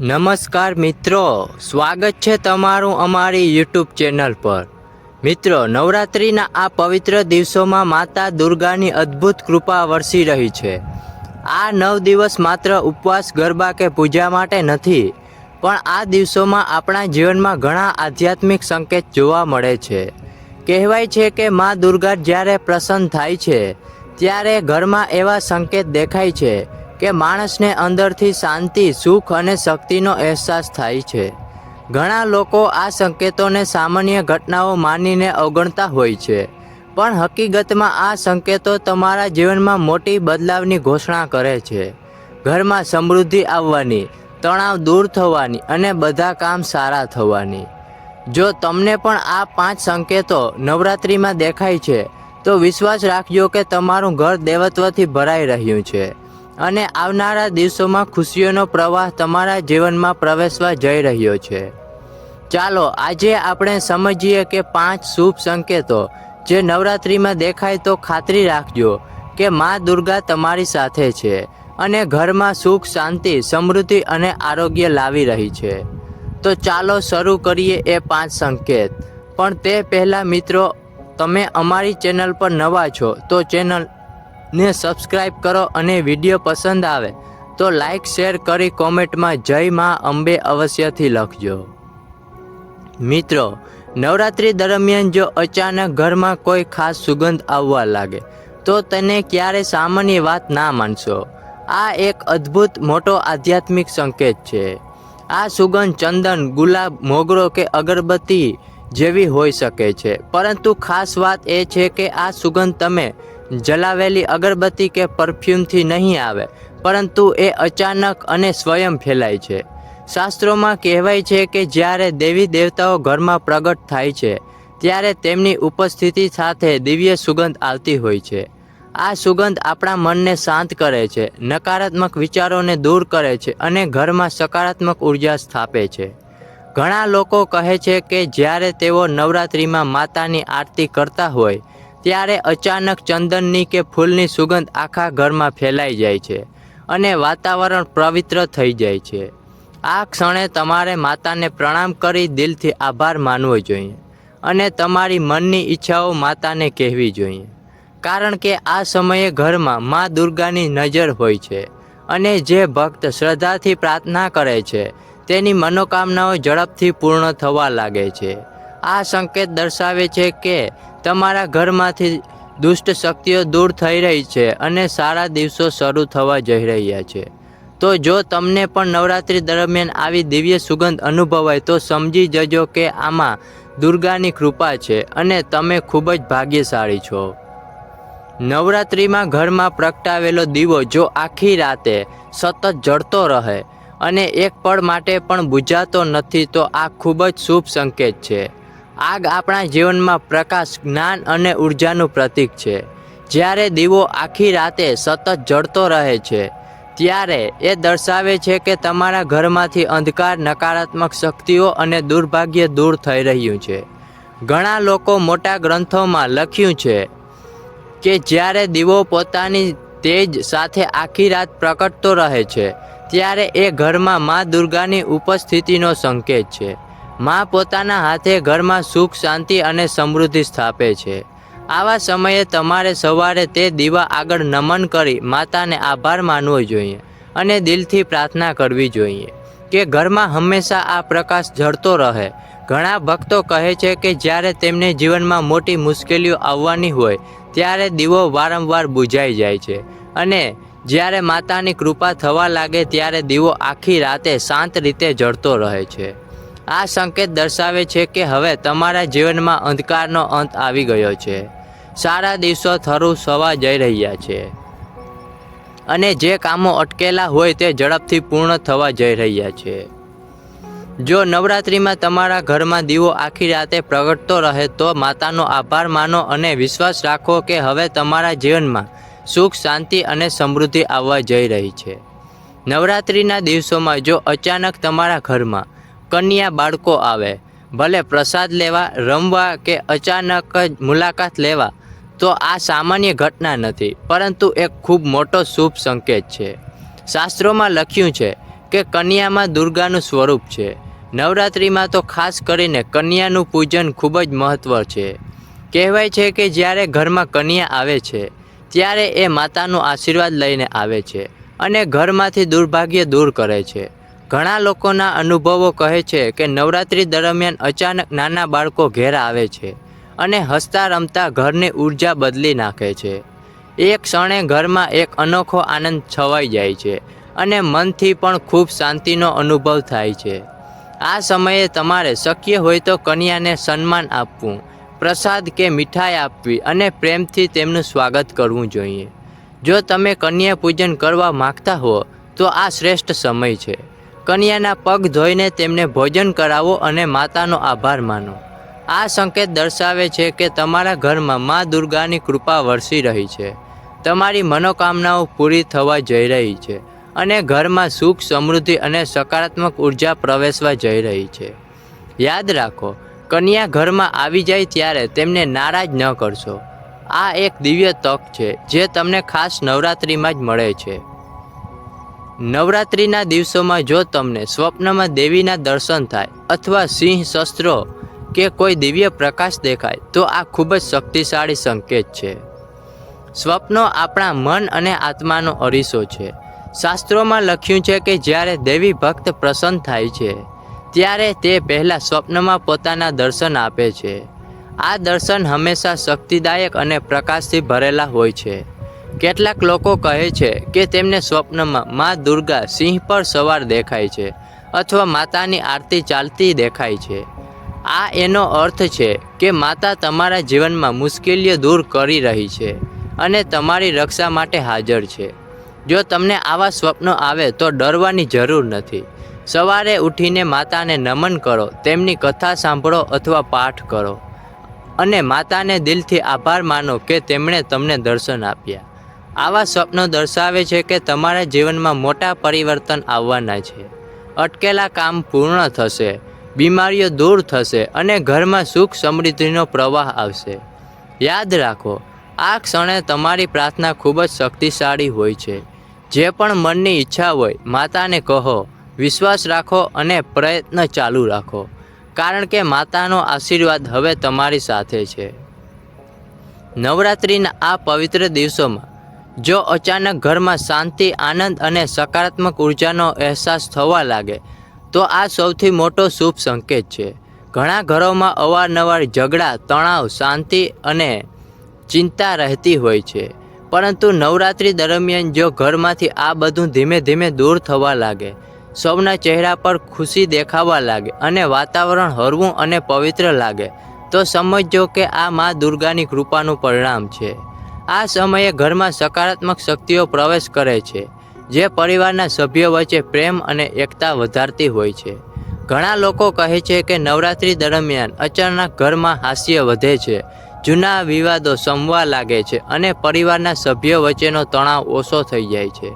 નમસ્કાર મિત્રો, સ્વાગત છે તમારું અમારી યુટ્યુબ ચેનલ પર. મિત્રો, નવરાત્રિના આ પવિત્ર દિવસોમાં માતા દુર્ગાની અદ્ભુત કૃપા વરસી રહી છે. આ નવ દિવસ માત્ર ઉપવાસ, ગરબા કે પૂજા માટે નથી, પણ આ દિવસોમાં આપણા જીવનમાં ઘણા આધ્યાત્મિક સંકેત જોવા મળે છે. કહેવાય છે કે મા દુર્ગા જ્યારે પ્રસન્ન થાય છે, ત્યારે ઘરમાં એવા સંકેત દેખાય છે કે માણસને અંદરથી શાંતિ, સુખ અને શક્તિનો અહેસાસ થાય છે. ઘણા લોકો આ સંકેતોને સામાન્ય ઘટનાઓ માનીને અવગણતા હોય છે. પણ હકીકતમાં આ સંકેતો તમારા જીવનમાં મોટી બદલાવની ઘોષણા કરે છે. ઘરમાં સમૃદ્ધિ આવવાની, તણાવ દૂર થવાની અને બધા કામ સારા થવાની. જો તમને પણ આ પાંચ સંકેતો નવરાત્રિમાં દેખાય છે, તો વિશ્વાસ રાખજો કે તમારું ઘર દેવત્વથી ભરાઈ રહ્યું છે. અને આવનારા દિવસોમાં ખુશીઓનો પ્રવાહ તમારા જીવનમાં પ્રવેશવા જઈ રહ્યો છે. ચાલો, આજે આપણે સમજીએ કે પાંચ શુભ સંકેતો, જે નવરાત્રિમાં દેખાય તો ખાતરી રાખજો કે મા દુર્ગા તમારી સાથે છે અને ઘરમાં સુખ, શાંતિ, સમૃદ્ધિ અને આરોગ્ય લાવી રહી છે. તો ચાલો શરૂ કરીએ એ પાંચ સંકેત. પણ તે પહેલાં મિત્રો, તમે અમારી ચેનલ પર નવા છો તો ચેનલને સબસ્ક્રાઈબ કરો અને વીડિયો પસંદ આવે તો લાઈક શેર કરી કોમેન્ટમાં જય મા અંબે અવશ્યથી લખજો. મિત્રો, નવરાત્રિ દરમિયાન જો અચાનક ઘરમાં કોઈ ખાસ સુગંધ આવવા લાગે, તો તેને ક્યારે સામાન્ય વાત ના માનશો. આ એક અદ્ભુત મોટો આધ્યાત્મિક સંકેત છે. આ સુગંધ ચંદન, ગુલાબ, મોગરો કે અગરબત્તી જેવી હોઈ શકે છે. પરંતુ ખાસ વાત એ છે કે આ સુગંધ તમે જલાવેલી અગરબત્તી કે પરફ્યુમથી નહીં આવે, પરંતુ એ અચાનક અને સ્વયં ફેલાય છે. શાસ્ત્રોમાં કહેવાય છે કે જ્યારે દેવી દેવતાઓ ઘરમાં પ્રગટ થાય છે, ત્યારે તેમની ઉપસ્થિતિ સાથે દિવ્ય સુગંધ આવતી હોય છે. આ સુગંધ આપણા મનને શાંત કરે છે, નકારાત્મક વિચારોને દૂર કરે છે અને ઘરમાં સકારાત્મક ઊર્જા સ્થાપે છે. ઘણા લોકો કહે છે કે જ્યારે તેઓ નવરાત્રિમાં માતાની આરતી કરતા હોય ત્યારે અચાનક ચંદનની કે ફૂલની સુગંધ આખા ઘરમાં ફેલાઈ જાય છે અને વાતાવરણ પવિત્ર થઈ જાય છે. આ ક્ષણે તમારે માતાને પ્રણામ કરી દિલથી આભાર માનવો જોઈએ અને તમારી મનની ઈચ્છાઓ માતાને કહેવી જોઈએ. કારણ કે આ સમયે ઘરમાં મા દુર્ગાની નજર હોય છે અને જે ભક્ત શ્રદ્ધાથી પ્રાર્થના કરે છે તેની મનોકામનાઓ ઝડપથી પૂર્ણ થવા લાગે છે. આ સંકેત દર્શાવે છે કે તમારા ઘરમાંથી દુષ્ટ શક્તિઓ દૂર થઈ રહી છે અને સારા દિવસો શરૂ થવા જઈ રહ્યા છે. તો જો તમને પણ નવરાત્રિ દરમિયાન આવી દિવ્ય સુગંધ અનુભવાય, તો સમજી જજો કે આમાં દુર્ગાની કૃપા છે અને તમે ખૂબ જ ભાગ્યશાળી છો. નવરાત્રિમાં ઘરમાં પ્રગટાવેલો દીવો જો આખી રાતે સતત જળતો રહે અને એક પળ માટે પણ બુજાતો નથી, તો આ ખૂબ જ શુભ સંકેત છે. આગ આપણા જીવનમાં પ્રકાશ, જ્ઞાન અને ઉર્જાનું પ્રતીક છે. જ્યારે દીવો આખી રાતે સતત જળતો રહે છે, ત્યારે એ દર્શાવે છે કે તમારા ઘરમાંથી અંધકાર, નકારાત્મક શક્તિઓ અને દુર્ભાગ્ય દૂર થઈ રહ્યું છે. ઘણા લોકો મોટા ગ્રંથોમાં લખ્યું છે કે જ્યારે દીવો પોતાની તેજ સાથે આખી રાત પ્રકટતો રહે છે, ત્યારે એ ઘરમાં મા દુર્ગાની ઉપસ્થિતિનો સંકેત છે. મા પોતાના હાથે ઘરમાં સુખ, શાંતિ અને સમૃદ્ધિ સ્થાપે છે. આવા સમયે તમારે સવારે તે દીવા આગળ નમન કરી માતાને આભાર માનવો જોઈએ અને દિલથી પ્રાર્થના કરવી જોઈએ કે ઘરમાં હંમેશા આ પ્રકાશ જળતો રહે. ઘણા ભક્તો કહે છે કે જ્યારે તેમને જીવનમાં મોટી મુશ્કેલીઓ આવવાની હોય, ત્યારે દીવો વારંવાર બુઝાઈ જાય છે અને જ્યારે માતાની કૃપા થવા લાગે ત્યારે દીવો આખી રાતે શાંત રીતે જળતો રહે છે. આ સંકેત દર્શાવે છે કે હવે તમારા જીવનમાં અંધકારનો અંત આવી ગયો છે. સારા દિવસો થરું સવા જઈ રહ્યા છે. અને જે કામો અટકેલા હોય તે ઝડપથી પૂર્ણ થવા જઈ રહ્યા છે. જો નવરાત્રિમાં તમારા ઘરમાં દીવો આખી રાતે પ્રગટતો રહે તો માતાનો આભાર માનો અને વિશ્વાસ રાખો કે હવે તમારા જીવનમાં સુખ, શાંતિ અને સમૃદ્ધિ આવવા જઈ રહી છે. નવરાત્રિના દિવસોમાં જો અચાનક તમારા ઘરમાં કન્યા બાળકો આવે. ભલે પ્રસાદ લેવા, રમવા કે અચાનક જ મુલાકાત લેવા, તો આ સામાન્ય ઘટના નથી, પરંતુ એક ખૂબ મોટો શુભ સંકેત છે. શાસ્ત્રોમાં લખ્યું છે કે કન્યામાં દુર્ગાનું સ્વરૂપ છે. નવરાત્રિમાં તો ખાસ કરીને કન્યાનું પૂજન ખૂબ જ મહત્ત્વ છે. કહેવાય છે કે જ્યારે ઘરમાં કન્યા આવે છે, ત્યારે એ માતાનો આશીર્વાદ લઈને આવે છે અને ઘરમાંથી દુર્ભાગ્ય દૂર કરે છે. ઘણા લોકોના અનુભવો કહે છે કે નવરાત્રિ દરમિયાન અચાનક નાના બાળકો ઘેર આવે છે અને હસતા રમતા ઘરની ઊર્જા બદલી નાખે છે. એક ક્ષણે ઘરમાં એક અનોખો આનંદ છવાઈ જાય છે અને મનથી પણ ખૂબ શાંતિનો અનુભવ થાય છે. આ સમયે તમારે શક્ય હોય તો કન્યાને સન્માન આપવું, પ્રસાદ કે મીઠાઈ આપવી અને પ્રેમથી તેમનું સ્વાગત કરવું જોઈએ. જો તમે કન્યા પૂજન કરવા માગતા હો, તો આ શ્રેષ્ઠ સમય છે. કન્યાના પગ ધોઈને તેમને ભોજન કરાવો અને માતાનો આભાર માનો. આ સંકેત દર્શાવે છે કે તમારા ઘરમાં મા દુર્ગાની કૃપા વરસી રહી છે. તમારી મનોકામનાઓ પૂરી થવા જઈ રહી છે અને ઘરમાં સુખ, સમૃદ્ધિ અને સકારાત્મક ઊર્જા પ્રવેશવા જઈ રહી છે. યાદ રાખો, કન્યા ઘરમાં આવી જાય ત્યારે તેમને નારાજ ન કરશો. આ એક દિવ્ય તક છે જે તમને ખાસ નવરાત્રિમાં જ મળે છે. નવરાત્રિના દિવસોમાં જો તમને સ્વપ્નમાં દેવીના દર્શન થાય અથવા સિંહ શસ્ત્રો કે કોઈ દિવ્ય પ્રકાશ દેખાય, તો આ ખૂબ જ શક્તિશાળી સંકેત છે. સ્વપ્નો આપણા મન અને આત્માનો અરીસો છે. શાસ્ત્રોમાં લખ્યું છે કે જ્યારે દેવી ભક્ત પ્રસન્ન થાય છે, ત્યારે તે પહેલાં સ્વપ્નમાં પોતાના દર્શન આપે છે. આ દર્શન હંમેશા શક્તિદાયક અને પ્રકાશથી ભરેલા હોય છે. કેટલાક લોકો કહે છે કે તેમને સ્વપ્નમાં મા દુર્ગા સિંહ પર સવાર દેખાય છે અથવા માતાની આરતી ચાલતી દેખાય છે. આ એનો અર્થ છે કે માતા તમારા જીવનમાં મુશ્કેલીઓ દૂર કરી રહી છે અને તમારી રક્ષા માટે હાજર છે. જો તમને આવા સ્વપ્નો આવે તો ડરવાની જરૂર નથી. સવારે ઉઠીને માતાને નમન કરો, તેમની કથા સાંભળો અથવા પાઠ કરો. અને માતાને દિલથી આભાર માનો કે તેમણે તમને દર્શન આપ્યા. આવા સ્વપ્નો દર્શાવે છે કે તમારા જીવનમાં મોટા પરિવર્તન આવવાના છે. અટકેલા કામ પૂર્ણ થશે, બીમારીઓ દૂર થશે અને ઘરમાં સુખ સમૃદ્ધિનો પ્રવાહ આવશે. યાદ રાખો, આ ક્ષણે તમારી પ્રાર્થના ખૂબ જ શક્તિશાળી હોય છે. જે પણ મનની ઈચ્છા હોય, માતાને કહો, વિશ્વાસ રાખો અને પ્રયત્ન ચાલુ રાખો. કારણ કે માતાનો આશીર્વાદ હવે તમારી સાથે છે. નવરાત્રિના આ પવિત્ર દિવસોમાં જો અચાનક ઘરમાં શાંતિ, આનંદ અને સકારાત્મક ઉર્જાનો અહેસાસ થવા લાગે, તો આ સૌથી મોટો શુભ સંકેત છે. ઘણા ઘરોમાં અવારનવાર ઝઘડા, તણાવ, શાંતિ અને ચિંતા રહેતી હોય છે. પરંતુ નવરાત્રિ દરમિયાન જો ઘરમાંથી આ બધું ધીમે ધીમે દૂર થવા લાગે, સૌના ચહેરા પર ખુશી દેખાવા લાગે અને વાતાવરણ હરવું અને પવિત્ર લાગે, તો સમજો કે આ મા દુર્ગાની કૃપાનું પરિણામ છે. આ સમયે ઘરમાં સકારાત્મક શક્તિઓ પ્રવેશ કરે છે, જે પરિવારના સભ્યો વચ્ચે પ્રેમ અને એકતા વધારતી હોય છે. ઘણા લોકો કહે છે કે નવરાત્રિ દરમિયાન અચાનક ઘરમાં હાસ્ય વધે છે, જૂના વિવાદો સમવા લાગે છે અને પરિવારના સભ્યો વચ્ચેનો તણાવ ઓછો થઈ જાય છે.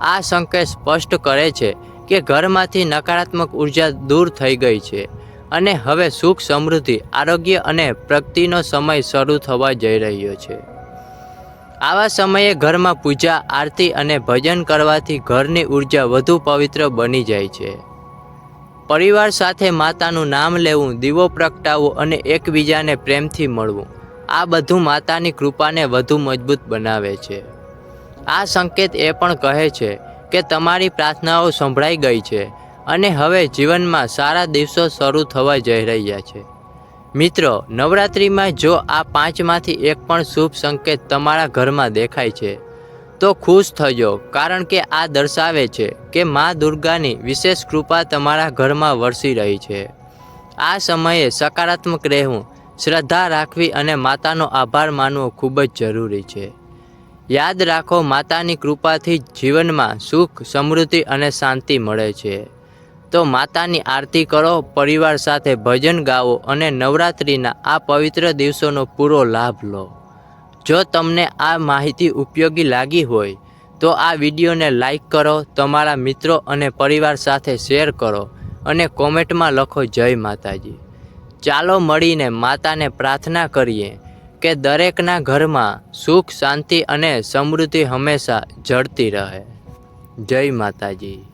આ સંકેત સ્પષ્ટ કરે છે કે ઘરમાંથી નકારાત્મક ઊર્જા દૂર થઈ ગઈ છે અને હવે સુખ સમૃદ્ધિ, આરોગ્ય અને પ્રગતિનો સમય શરૂ થવા જઈ રહ્યો છે. આવા સમયે ઘરમાં પૂજા, આરતી અને ભજન કરવાથી ઘરની ઊર્જા વધુ પવિત્ર બની જાય છે. પરિવાર સાથે માતાનું નામ લેવું, દીવો પ્રગટાવવો અને એકબીજાને પ્રેમથી મળવું, આ બધું માતાની કૃપાને વધુ મજબૂત બનાવે છે. આ સંકેત એ પણ કહે છે કે તમારી પ્રાર્થનાઓ સંભળાઈ ગઈ છે અને હવે જીવનમાં સારા દિવસો શરૂ થવા જઈ રહ્યા છે. મિત્રો, નવરાત્રિમાં જો આ પાંચમાંથી એક પણ શુભ સંકેત તમારા ઘરમાં દેખાય છે, તો ખુશ થજો, કારણ કે આ દર્શાવે છે કે મા દુર્ગાની વિશેષ કૃપા તમારા ઘરમાં વરસી રહી છે. આ સમયે સકારાત્મક રહેવું, શ્રદ્ધા રાખવી અને માતાનો આભાર માનવો ખૂબ જ જરૂરી છે. યાદ રાખો, માતાની કૃપાથી જીવનમાં સુખ, સમૃદ્ધિ અને શાંતિ મળે છે. તો માતાની આરતી કરો, પરિવાર સાથે ભજન ગાઓ અને નવરાત્રિના આ પવિત્ર દિવસોનો પૂરો લાભ લો. જો તમને આ માહિતી ઉપયોગી લાગી હોય, તો આ વિડીયોને લાઈક કરો, તમારા મિત્રો અને પરિવાર સાથે શેર કરો અને કોમેન્ટમાં લખો, જય માતાજી. ચાલો મળીને માતાને પ્રાર્થના કરીએ કે દરેકના ઘરમાં સુખ, શાંતિ અને સમૃદ્ધિ હંમેશા જળતી રહે. જય માતાજી.